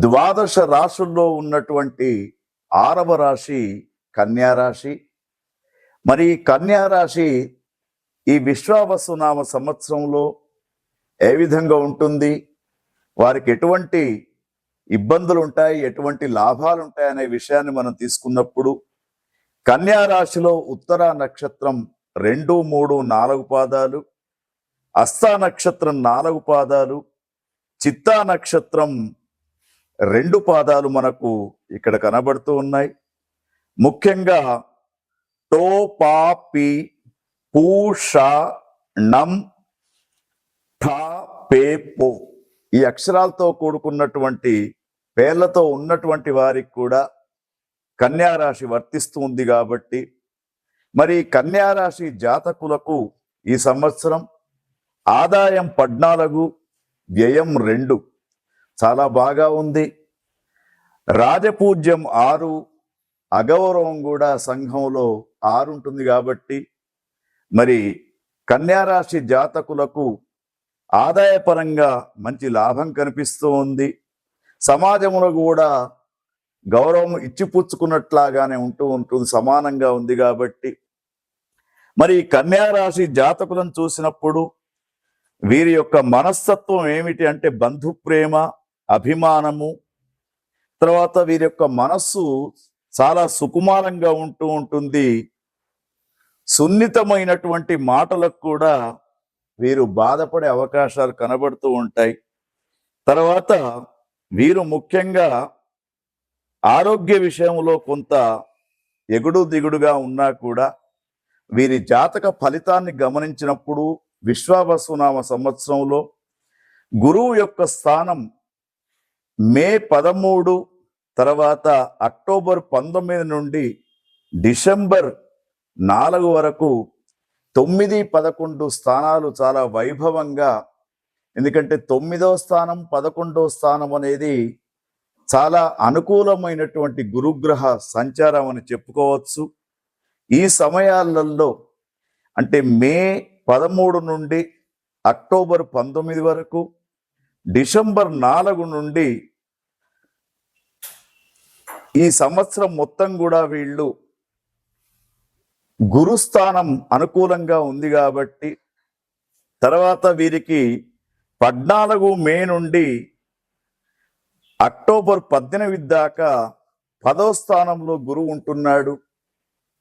ద్వాదశ రాశుల్లో ఉన్నటువంటి ఆరవ రాశి కన్యారాశి మరి కన్యారాశి కన్యా రాశి ఈ విశ్వావసునామ సంవత్సరంలో ఏ విధంగా ఉంటుంది? వారికి ఎటువంటి ఇబ్బందులు ఉంటాయి ఎటువంటి లాభాలు ఉంటాయి అనే విషయాన్ని మనం తీసుకున్నప్పుడు కన్యా రాశిలో ఉత్తర నక్షత్రం రెండు మూడు నాలుగు పాదాలు అస్తా నక్షత్రం నాలుగు పాదాలు చిత్తా నక్షత్రం రెండు పాదాలు మనకు ఇక్కడ కనబడుతూ ఉన్నాయి. ముఖ్యంగా టో పా పి పూ షా ఠా పే పో. ఈ అక్షరాలతో కూడుకున్నటువంటి పేర్లతో ఉన్నటువంటి వారికి కూడా కన్యారాశి వర్తిస్తుంది వర్తిస్తూ ఉంది కాబట్టి మరి కన్యారాశి జాతకులకు ఈ సంవత్సరం ఆదాయం పద్నాలుగు వ్యయం రెండు. చాలా బాగా ఉంది. రాజపూజ్యం ఆరు అగౌరవం కూడా సంఘంలో ఆరు ఉంటుంది కాబట్టి మరి కన్యారాశి జాతకులకు ఆదాయపరంగా మంచి లాభం కనిపిస్తూ ఉంది. సమాజంలో కూడా గౌరవం ఇచ్చిపుచ్చుకున్నట్లాగానే ఉంటూ ఉంటుంది సమానంగా ఉంది కాబట్టి. మరి కన్యారాశి జాతకులను చూసినప్పుడు వీరి యొక్క మనస్తత్వం ఏమిటి అంటే బంధు ప్రేమ అభిమానము తర్వాత వీరి యొక్క మనస్సు చాలా సుకుమారంగా ఉంటూ ఉంటుంది. సున్నితమైనటువంటి మాటలకు కూడా వీరు బాధపడే అవకాశాలు కనబడుతూ ఉంటాయి. తర్వాత వీరు ముఖ్యంగా ఆరోగ్య విషయంలో కొంత ఎగుడు దిగుడుగా ఉన్నా కూడా వీరి జాతక ఫలితాన్ని గమనించినప్పుడు విశ్వావసునామ సంవత్సరంలో గురువు యొక్క స్థానం మే పదమూడు తర్వాత అక్టోబర్ పంతొమ్మిది నుండి డిసెంబర్ నాలుగు వరకు తొమ్మిది పదకొండు స్థానాలు చాలా వైభవంగా ఎందుకంటే తొమ్మిదో స్థానం పదకొండో స్థానం అనేది చాలా అనుకూలమైనటువంటి గురుగ్రహ సంచారం అని చెప్పుకోవచ్చు. ఈ సమయాలలో అంటే మే పదమూడు నుండి అక్టోబర్ పంతొమ్మిది వరకు డిసెంబర్ నాలుగు నుండి ఈ సంవత్సరం మొత్తం కూడా వీళ్ళు గురుస్థానం అనుకూలంగా ఉంది కాబట్టి తర్వాత వీరికి పద్నాలుగు మే నుండి అక్టోబర్ పద్దెనిమిది దాకా పదో స్థానంలో గురువు ఉంటున్నాడు.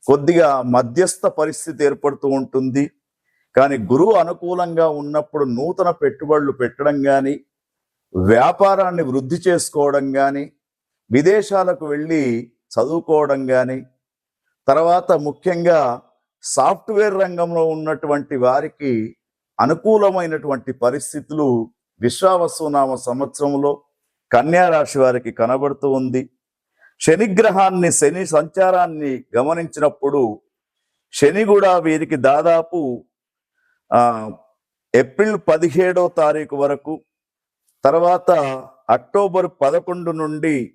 కొద్దిగా మధ్యస్థ పరిస్థితి ఏర్పడుతూ ఉంటుంది. కానీ గురువు అనుకూలంగా ఉన్నప్పుడు నూతన పెట్టుబడులు పెట్టడం కానీ వ్యాపారాన్ని వృద్ధి చేసుకోవడం కానీ విదేశాలకు వెళ్ళి చదువుకోవడం కానీ తర్వాత ముఖ్యంగా సాఫ్ట్వేర్ రంగంలో ఉన్నటువంటి వారికి అనుకూలమైనటువంటి పరిస్థితులు విశ్వావసునామ సంవత్సరంలో కన్యా రాశి వారికి కనబడుతూ ఉంది. శనిగ్రహాన్ని శని సంచారాన్ని గమనించినప్పుడు శని కూడా వీరికి దాదాపు ఏప్రిల్ పదిహేడో తారీఖు వరకు తర్వాత అక్టోబర్ పదకొండు నుండి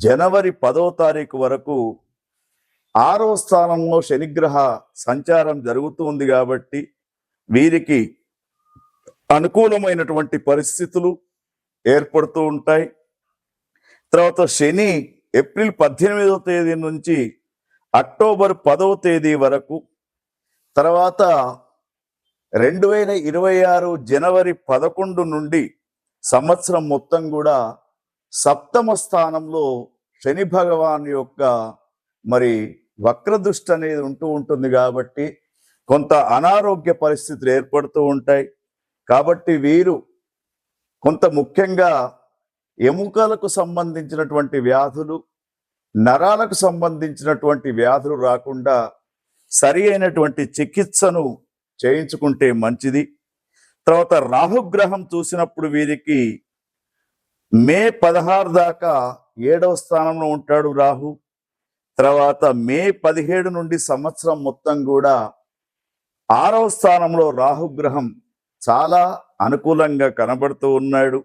జనవరి పదో తారీఖు వరకు ఆరో స్థానంలో శనిగ్రహ సంచారం జరుగుతూ ఉంది కాబట్టి వీరికి అనుకూలమైనటువంటి పరిస్థితులు ఏర్పడుతూ ఉంటాయి. తర్వాత శని ఏప్రిల్ పద్దెనిమిదవ తేదీ నుంచి అక్టోబర్ పదవ తేదీ వరకు తర్వాత రెండు వేల ఇరవై ఆరు జనవరి పదకొండు నుండి సంవత్సరం మొత్తం కూడా సప్తమ స్థానంలో శని భగవాన్ యొక్క మరి వక్రదృష్టి అనేది ఉంటూ ఉంటుంది కాబట్టి కొంత అనారోగ్య పరిస్థితులు ఏర్పడుతూ ఉంటాయి. కాబట్టి వీరు కొంత ముఖ్యంగా ఎముకలకు సంబంధించినటువంటి వ్యాధులు నరాలకు సంబంధించినటువంటి వ్యాధులు రాకుండా సరి అయినటువంటి చికిత్సను చేయించుకుంటే మంచిది. తర్వాత రాహుగ్రహం చూసినప్పుడు వీరికి మే పదహారు దాకా ఏడవ స్థానంలో ఉంటాడు రాహు. తర్వాత మే పదిహేడు నుండి సంవత్సరం మొత్తం కూడా ఆరవ స్థానంలో రాహుగ్రహం చాలా అనుకూలంగా కనబడుతూ ఉన్నాడు.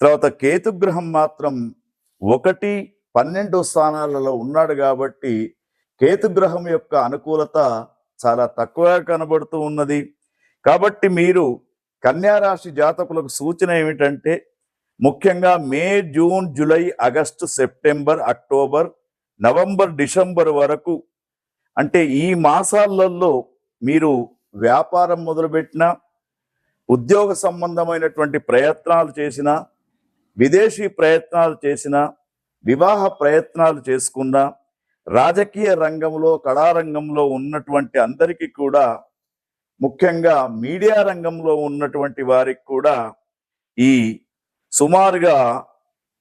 తర్వాత కేతుగ్రహం మాత్రం ఒకటి పన్నెండు స్థానాలలో ఉన్నాడు కాబట్టి కేతుగ్రహం యొక్క అనుకూలత చాలా తక్కువగా కనబడుతూ ఉన్నది. కాబట్టి మీరు కన్యా రాశి జాతకులకు సూచన ఏమిటంటే ముఖ్యంగా May June July August September October November December వరకు. అంటే ఈ మాసాలలో మీరు వ్యాపారం మొదలుపెట్టినా ఉద్యోగ సంబంధమైనటువంటి ప్రయత్నాలు చేసినా విదేశీ ప్రయత్నాలు చేసినా వివాహ ప్రయత్నాలు చేసుకున్నా రాజకీయ రంగంలో కళారంగంలో ఉన్నటువంటి అందరికీ కూడా ముఖ్యంగా మీడియా రంగంలో ఉన్నటువంటి వారికి కూడా ఈ సుమారుగా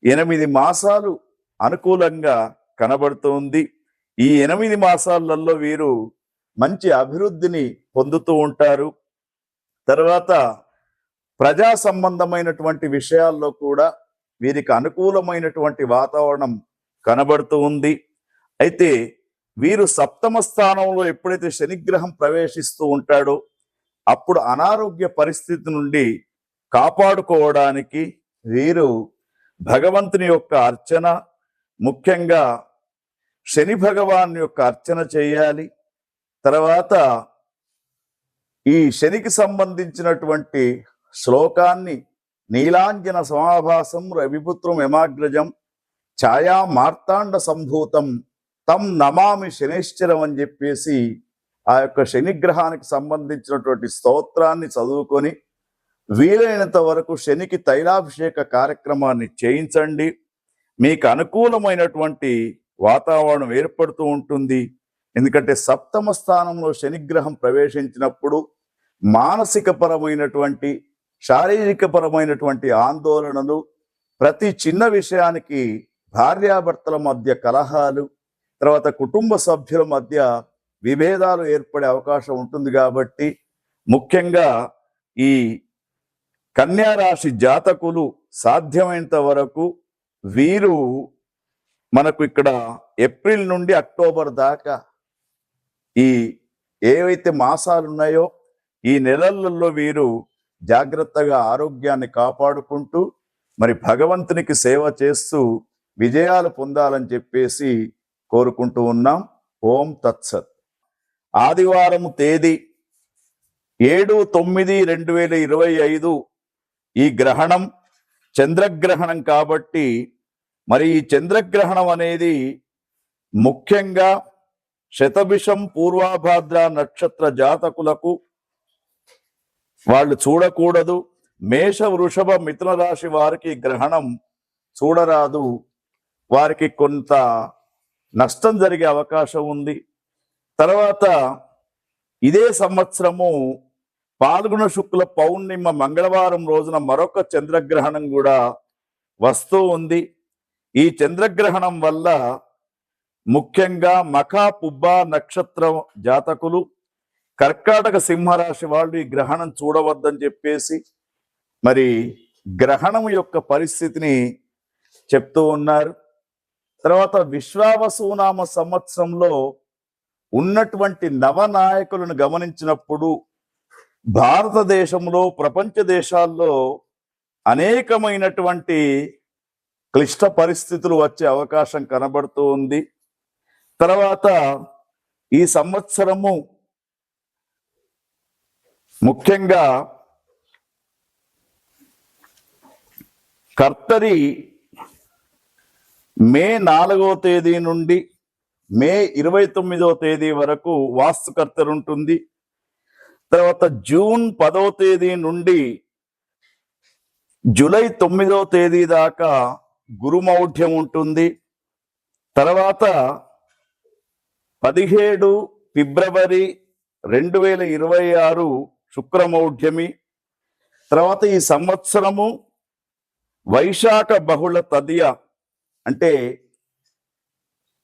ఎనిమిది మాసాలు అనుకూలంగా కనబడుతుంది. ఈ ఎనిమిది మాసాలలో వీరు మంచి అభివృద్ధిని పొందుతూ ఉంటారు. తర్వాత ప్రజా సంబంధమైనటువంటి విషయాల్లో కూడా వీరికి అనుకూలమైనటువంటి వాతావరణం కనబడుతూ ఉంది. అయితే వీరు సప్తమ స్థానంలో ఎప్పుడైతే శనిగ్రహం ప్రవేశిస్తూ ఉంటాడో అప్పుడు అనారోగ్య పరిస్థితి నుండి కాపాడుకోవడానికి వీరు భగవంతుని యొక్క అర్చన ముఖ్యంగా శని భగవాన్ యొక్క అర్చన చేయాలి. తర్వాత ఈ శనికి సంబంధించినటువంటి శ్లోకాన్ని నీలాంజన సమాభాసం రవిపుత్రం యమాగ్రజం ఛాయా మార్తాండ సంభూతం తం నమామి శనిశ్చరం అని చెప్పేసి ఆ యొక్క శనిగ్రహానికి సంబంధించినటువంటి స్తోత్రాన్ని చదువుకొని వీలైనంత వరకు శనికి తైలాభిషేక కార్యక్రమాన్ని చేయించండి. మీకు అనుకూలమైనటువంటి వాతావరణం ఏర్పడుతూ ఉంటుంది. ఎందుకంటే సప్తమ స్థానంలో శనిగ్రహం ప్రవేశించినప్పుడు మానసిక పరమైనటువంటి శారీరక పరమైనటువంటి ఆందోళనలు ప్రతి చిన్న విషయానికి భార్యాభర్తల మధ్య కలహాలు తర్వాత కుటుంబ సభ్యుల మధ్య విభేదాలు ఏర్పడే అవకాశం ఉంటుంది కాబట్టి ముఖ్యంగా ఈ కన్యా రాశి జాతకులు సాధ్యమైనంత వరకు వీరు మనకు ఇక్కడ ఏప్రిల్ నుండి అక్టోబర్ దాకా ఈ ఏవైతే మాసాలు ఉన్నాయో ఈ నెలల్లో వీరు జాగ్రత్తగా ఆరోగ్యాన్ని కాపాడుకుంటూ మరి భగవంతునికి సేవ చేస్తూ విజయాలు పొందాలని చెప్పేసి కోరుకుంటూ ఉన్నాం. ఓం తత్సత్. ఆదివారం తేదీ ఏడు తొమ్మిది రెండు వేల ఇరవై ఐదు ఈ గ్రహణం చంద్రగ్రహణం కాబట్టి మరి ఈ చంద్రగ్రహణం అనేది ముఖ్యంగా శతభిషం పూర్వాభాద్ర నక్షత్ర జాతకులకు వాళ్ళు చూడకూడదు. మేష వృషభ మిథున రాశి వారికి గ్రహణం చూడరాదు. వారికి కొంత నష్టం జరిగే అవకాశం ఉంది. తర్వాత ఇదే సంవత్సరము పాల్గొన శుక్ల పౌర్ణిమ మంగళవారం రోజున మరొక చంద్రగ్రహణం కూడా వస్తూ ఉంది. ఈ చంద్రగ్రహణం వల్ల ముఖ్యంగా మఖా పుబ్బా నక్షత్రం జాతకులు కర్కాటక సింహరాశి వాళ్ళు ఈ గ్రహణం చూడవద్దని చెప్పేసి మరి గ్రహణం యొక్క పరిస్థితిని చెప్తూ ఉన్నారు. తర్వాత విశ్వావసునామ సంవత్సరంలో ఉన్నటువంటి నవనాయకులను గమనించినప్పుడు భారతదేశంలో ప్రపంచ దేశాల్లో అనేకమైనటువంటి క్లిష్ట పరిస్థితులు వచ్చే అవకాశం కనబడుతూ ఉంది. తర్వాత ఈ సంవత్సరము ముఖ్యంగా కర్తరి మే నాలుగో తేదీ నుండి మే ఇరవై తొమ్మిదవ తేదీ వరకు వాస్తుకర్తరు ఉంటుంది తర్వాత జూన్ పదవ తేదీ నుండి జూలై తొమ్మిదవ తేదీ దాకా గురుమౌఢ్యం ఉంటుంది. తర్వాత పదిహేడు ఫిబ్రవరి రెండు వేల ఇరవై ఆరు శుక్రమౌఢ్యమి. తర్వాత ఈ సంవత్సరము వైశాఖ బహుళ తదియ అంటే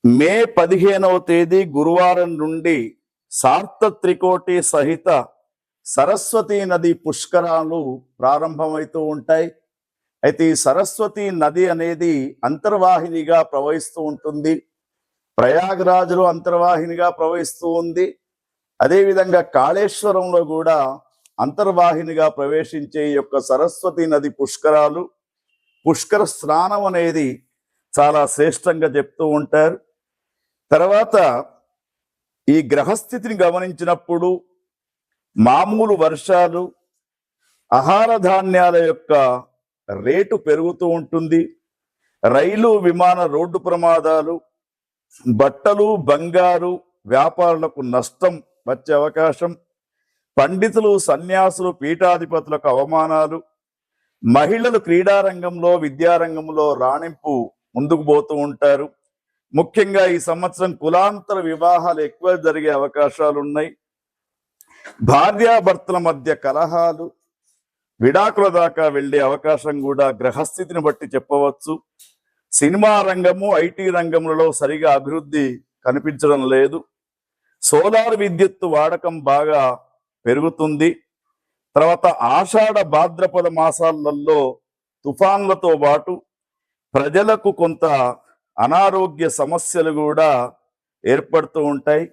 మే పదిహేనవ తేదీ గురువారం నుండి సార్త త్రికోటి సహిత సరస్వతి నది పుష్కరాలు ప్రారంభమవుతూ ఉంటాయి. అయితే ఈ సరస్వతి నది అనేది అంతర్వాహినిగా ప్రవహిస్తూ ఉంటుంది. ప్రయాగరాజులో అంతర్వాహినిగా ప్రవహిస్తూ ఉంది. అదేవిధంగా కాళేశ్వరంలో కూడా అంతర్వాహినిగా ప్రవేశించే యొక్క సరస్వతి నది పుష్కరాలు పుష్కర స్నానం అనేది చాలా శ్రేష్టంగా చెప్తూ ఉంటారు. తర్వాత ఈ గ్రహస్థితిని గమనించినప్పుడు మామూలు వర్షాలు ఆహార ధాన్యాల యొక్క రేటు పెరుగుతూ ఉంటుంది. రైలు విమాన రోడ్డు ప్రమాదాలు బట్టలు బంగారు వ్యాపారులకు నష్టం వచ్చే అవకాశం పండితులు సన్యాసులు పీఠాధిపతులకు అవమానాలు మహిళలు క్రీడారంగంలో విద్యారంగంలో రాణింపు ముందుకు పోతూ ఉంటారు. ముఖ్యంగా ఈ సంవత్సరం కులాంతర వివాహాలు ఎక్కువ జరిగే అవకాశాలు ఉన్నాయి భార్యాభర్తల మధ్య కలహాలు విడాకుల దాకా వెళ్ళే అవకాశం కూడా గ్రహస్థితిని బట్టి చెప్పవచ్చు. సినిమా రంగము ఐటీ రంగములలో సరిగా అభివృద్ధి కనిపించడం లేదు. సోలార్ విద్యుత్తు వాడకం బాగా పెరుగుతుంది. తర్వాత ఆషాఢ భాద్రపద మాసాలలో తుఫాన్లతో పాటు ప్రజలకు కొంత అనారోగ్య సమస్యలు కూడా ఏర్పడుతూ ఉంటాయి.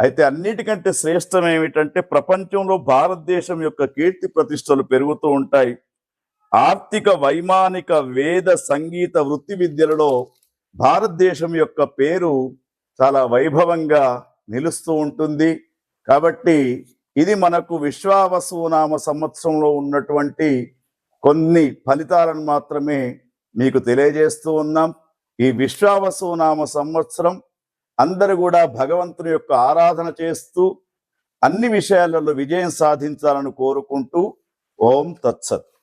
అయితే అన్నిటికంటే శ్రేష్టం ఏమిటంటే ప్రపంచంలో భారతదేశం యొక్క కీర్తి ప్రతిష్టలు పెరుగుతూ ఉంటాయి. ఆర్థిక వైమానిక వేద సంగీత వృత్తి విద్యలలో భారతదేశం యొక్క పేరు చాలా వైభవంగా నిలుస్తూ ఉంటుంది. కాబట్టి ఇది మనకు విశ్వావసునామ సంవత్సరంలో ఉన్నటువంటి కొన్ని ఫలితాలను మాత్రమే మీకు తెలియజేస్తూ ఉన్నాం. ఈ విశ్వావసునామ సంవత్సరం అందరూ కూడా భగవంతుని యొక్క ఆరాధన చేస్తూ అన్ని విషయాలలో విజయం సాధించాలని కోరుకుంటూ ఓం తత్సత్.